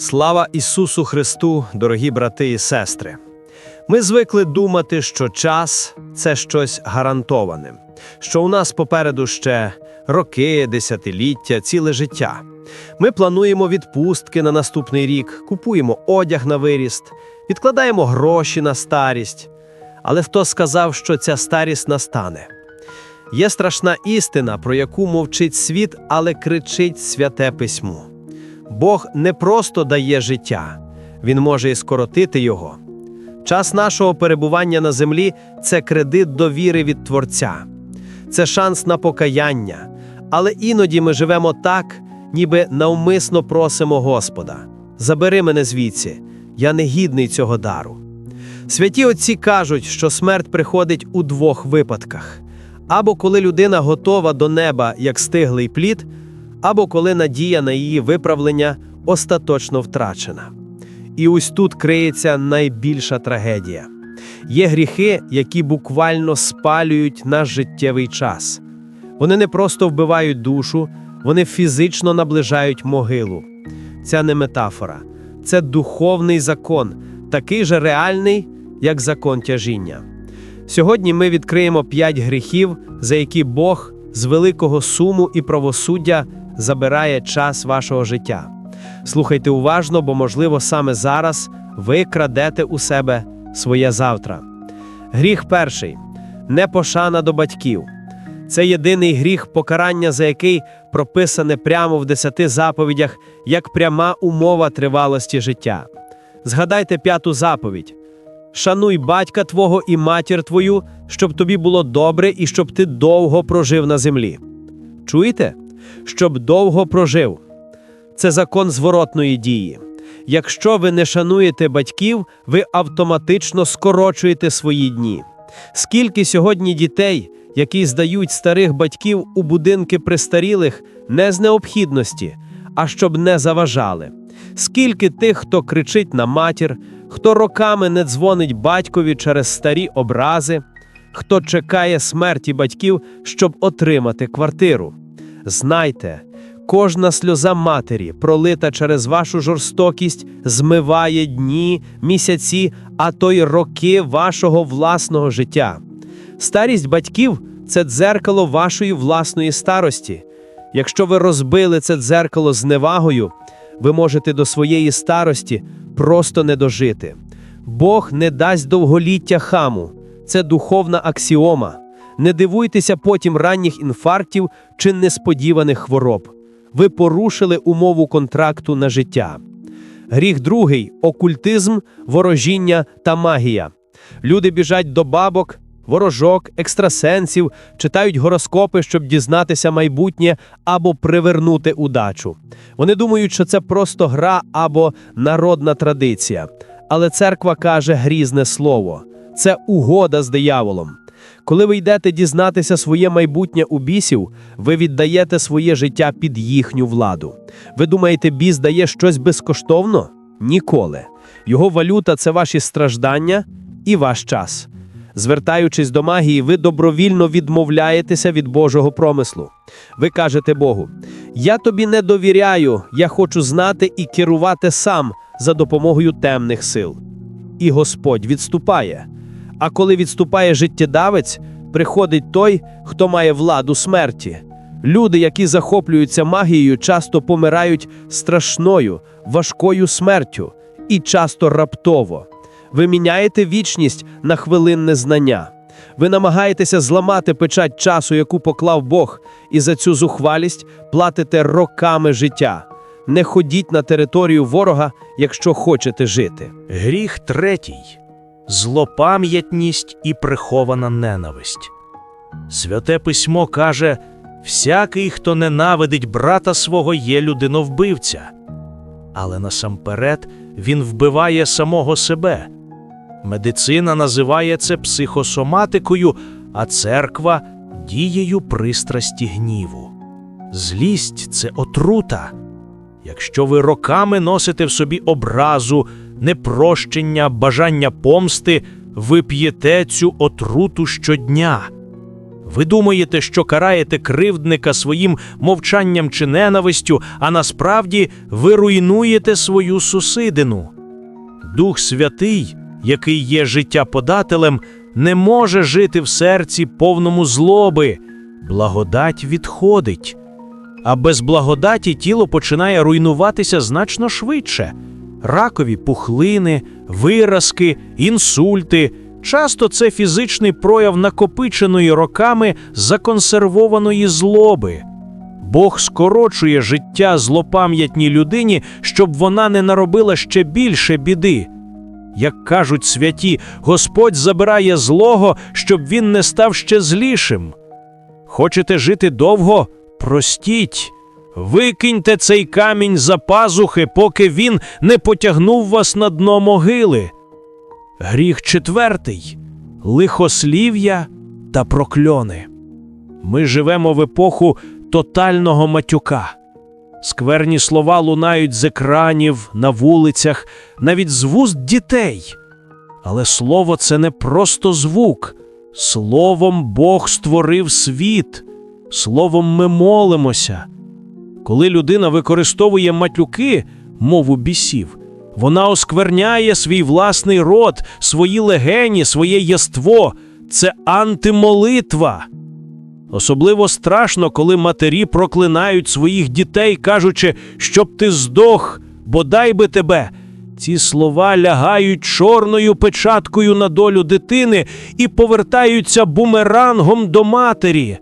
Слава Ісусу Христу, дорогі брати і сестри! Ми звикли думати, що час це щось гарантоване, що у нас попереду ще роки, десятиліття, ціле життя. Ми плануємо відпустки на наступний рік, купуємо одяг на виріст, відкладаємо гроші на старість. Але хто сказав, що ця старість настане? Є страшна істина, про яку мовчить світ, але кричить святе письмо. Бог не просто дає життя, Він може і скоротити його. Час нашого перебування на землі це кредит довіри від Творця, це шанс на покаяння. Але іноді ми живемо так, ніби навмисно просимо Господа: забери мене звідси, я не гідний цього дару. Святі отці кажуть, що смерть приходить у двох випадках: або коли людина готова до неба як стиглий плід, або коли надія на її виправлення остаточно втрачена. І ось тут криється найбільша трагедія. Є гріхи, які буквально спалюють наш життєвий час. Вони не просто вбивають душу, вони фізично наближають могилу. Це не метафора, це духовний закон, такий же реальний, як закон тяжіння. Сьогодні ми відкриємо п'ять гріхів, за які Бог з великого суму і правосуддя забирає час вашого життя. Слухайте уважно, бо, можливо, саме зараз ви крадете у себе своє завтра. Гріх перший непошана до батьків. Це єдиний гріх, покарання, за який прописане прямо в десяти заповідях як пряма умова тривалості життя. Згадайте п'яту заповідь: Шануй батька твого і матір твою, щоб тобі було добре і щоб ти довго прожив на землі. Чуєте? Щоб довго прожив. Це закон зворотної дії. Якщо ви не шануєте батьків, ви автоматично скорочуєте свої дні. Скільки сьогодні дітей, які здають старих батьків у будинки престарілих, не з необхідності, а щоб не заважали. Скільки тих, хто кричить на матір, хто роками не дзвонить батькові через старі образи, хто чекає смерті батьків, щоб отримати квартиру. Знайте, кожна сльоза матері, пролита через вашу жорстокість, змиває дні, місяці, а то й роки вашого власного життя. Старість батьків це дзеркало вашої власної старості. Якщо ви розбили це дзеркало зневагою, ви можете до своєї старості просто не дожити. Бог не дасть довголіття хаму, це духовна аксіома. Не дивуйтеся потім ранніх інфарктів чи несподіваних хвороб. Ви порушили умову контракту на життя. Гріх другий окультизм, ворожіння та магія. Люди біжать до бабок, ворожок, екстрасенсів, читають гороскопи, щоб дізнатися майбутнє або привернути удачу. Вони думають, що це просто гра або народна традиція. Але церква каже грізне слово це угода з дияволом. Коли ви йдете дізнатися своє майбутнє у бісів, ви віддаєте своє життя під їхню владу. Ви думаєте, біс дає щось безкоштовно? Ніколи. Його валюта це ваші страждання і ваш час. Звертаючись до магії, ви добровільно відмовляєтеся від Божого промислу. Ви кажете Богу: Я тобі не довіряю, я хочу знати і керувати сам за допомогою темних сил. І Господь відступає. А коли відступає життєдавець, приходить той, хто має владу смерті. Люди, які захоплюються магією, часто помирають страшною, важкою смертю і часто раптово. Ви міняєте вічність на хвилинне знання. Ви намагаєтеся зламати печать часу, яку поклав Бог, і за цю зухвалість платите роками життя. Не ходіть на територію ворога, якщо хочете жити. Гріх третій злопам'ятність і прихована ненависть. Святе письмо каже: всякий, хто ненавидить брата свого, є людиновбивця. Але насамперед він вбиває самого себе. Медицина називає це психосоматикою, а церква дією пристрасті гніву. Злість це отрута. Якщо ви роками носите в собі образу, непрощення, бажання помсти, ви п'єте цю отруту щодня. Ви думаєте, що караєте кривдника своїм мовчанням чи ненавистю, а насправді ви руйнуєте свою сусидину. Дух Святий, який є життя-подателем, не може жити в серці повному злоби. Благодать відходить. А без благодаті тіло починає руйнуватися значно швидше. Ракові пухлини, виразки, інсульти. Часто це фізичний прояв накопиченої роками законсервованої злоби. Бог скорочує життя злопам'ятній людині, щоб вона не наробила ще більше біди. Як кажуть святі, Господь забирає злого, щоб він не став ще злішим. Хочете жити довго? Простіть. Викиньте цей камінь за пазухи, поки він не потягнув вас на дно могили. Гріх четвертий лихослів'я та прокльони. Ми живемо в епоху тотального матюка. Скверні слова лунають з екранів, на вулицях, навіть з вуст дітей. Але слово це не просто звук. Словом Бог створив світ. Словом ми молимося. Коли людина використовує матюки, мову бісів, вона оскверняє свій власний род, свої легені, своє єство. Це антимолитва. Особливо страшно, коли матері проклинають своїх дітей, кажучи, щоб ти здох, бодай би тебе. Ці слова лягають чорною печаткою на долю дитини і повертаються бумерангом до матері.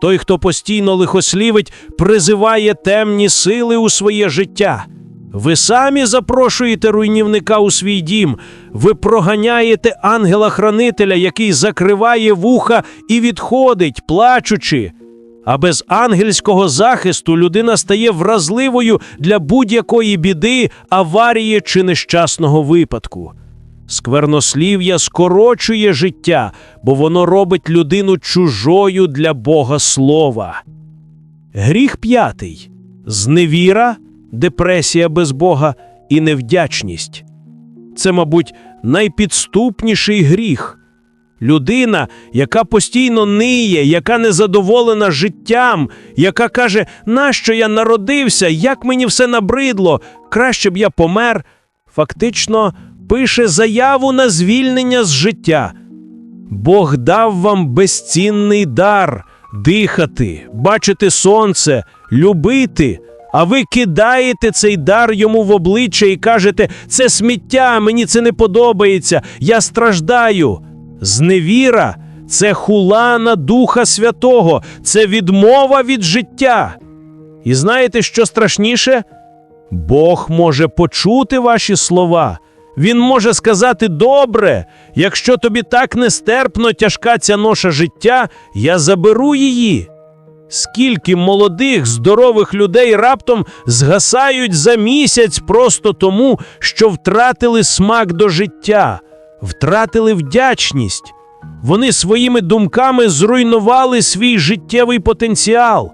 Той, хто постійно лихослівить, призиває темні сили у своє життя. Ви самі запрошуєте руйнівника у свій дім, ви проганяєте ангела-хранителя, який закриває вуха і відходить, плачучи. А без ангельського захисту людина стає вразливою для будь-якої біди, аварії чи нещасного випадку. Сквернослів'я скорочує життя, бо воно робить людину чужою для Бога слова. Гріх п'ятий зневіра, депресія без Бога і невдячність. Це, мабуть, найпідступніший гріх. Людина, яка постійно ниє, яка незадоволена життям, яка каже, нащо я народився, як мені все набридло, краще б я помер, фактично пише заяву на звільнення з життя. Бог дав вам безцінний дар дихати, бачити сонце, любити. А ви кидаєте цей дар йому в обличчя і кажете: це сміття, мені це не подобається, я страждаю. Зневіра це хула на Духа Святого, це відмова від життя. І знаєте, що страшніше? Бог може почути ваші слова. Він може сказати добре, якщо тобі так нестерпно тяжка ця ноша життя, я заберу її. Скільки молодих, здорових людей раптом згасають за місяць просто тому, що втратили смак до життя, втратили вдячність. Вони своїми думками зруйнували свій життєвий потенціал.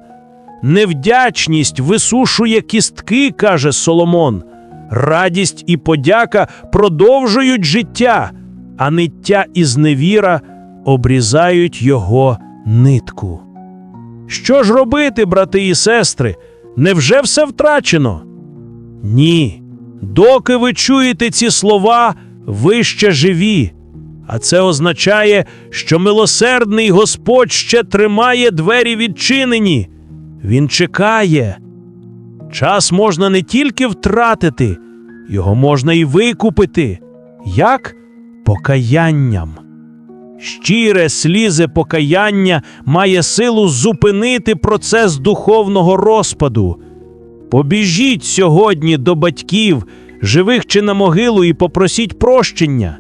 Невдячність висушує кістки, каже Соломон. Радість і подяка продовжують життя, а ниття і зневіра обрізають його нитку. Що ж робити, брати і сестри? Невже все втрачено? Ні. Доки ви чуєте ці слова, ви ще живі. А це означає, що милосердний Господь ще тримає двері відчинені. Він чекає. Час можна не тільки втратити, його можна і викупити. Як? Покаянням. Щире слізе покаяння має силу зупинити процес духовного розпаду. Побіжіть сьогодні до батьків, живих чи на могилу, і попросіть прощення.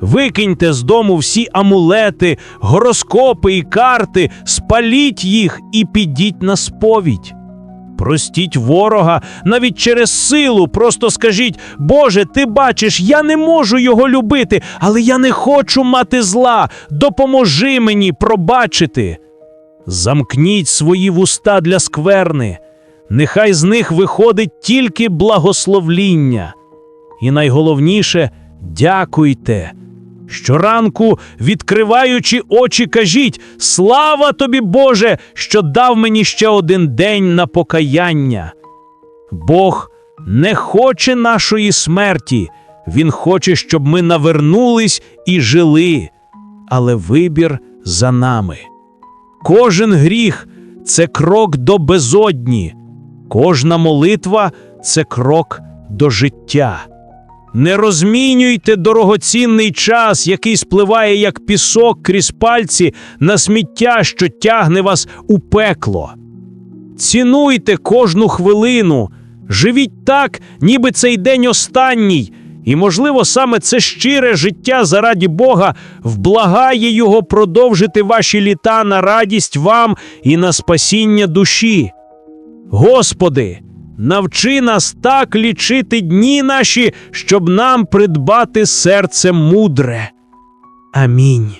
Викиньте з дому всі амулети, гороскопи і карти, спаліть їх і підіть на сповідь. Простіть ворога навіть через силу. Просто скажіть, Боже, ти бачиш, я не можу його любити, але я не хочу мати зла. Допоможи мені пробачити. Замкніть свої вуста для скверни. Нехай з них виходить тільки благословління. І найголовніше дякуйте. Щоранку, відкриваючи очі, кажіть: Слава тобі, Боже, що дав мені ще один день на покаяння. Бог не хоче нашої смерті, Він хоче, щоб ми навернулись і жили, але вибір за нами. Кожен гріх це крок до безодні, кожна молитва це крок до життя. Не розмінюйте дорогоцінний час, який спливає як пісок крізь пальці на сміття, що тягне вас у пекло. Цінуйте кожну хвилину, живіть так, ніби цей день останній, і, можливо, саме це щире життя заради Бога вблагає Його продовжити ваші літа на радість вам і на спасіння душі. Господи, навчи нас так лічити дні наші, щоб нам придбати серце мудре. Амінь.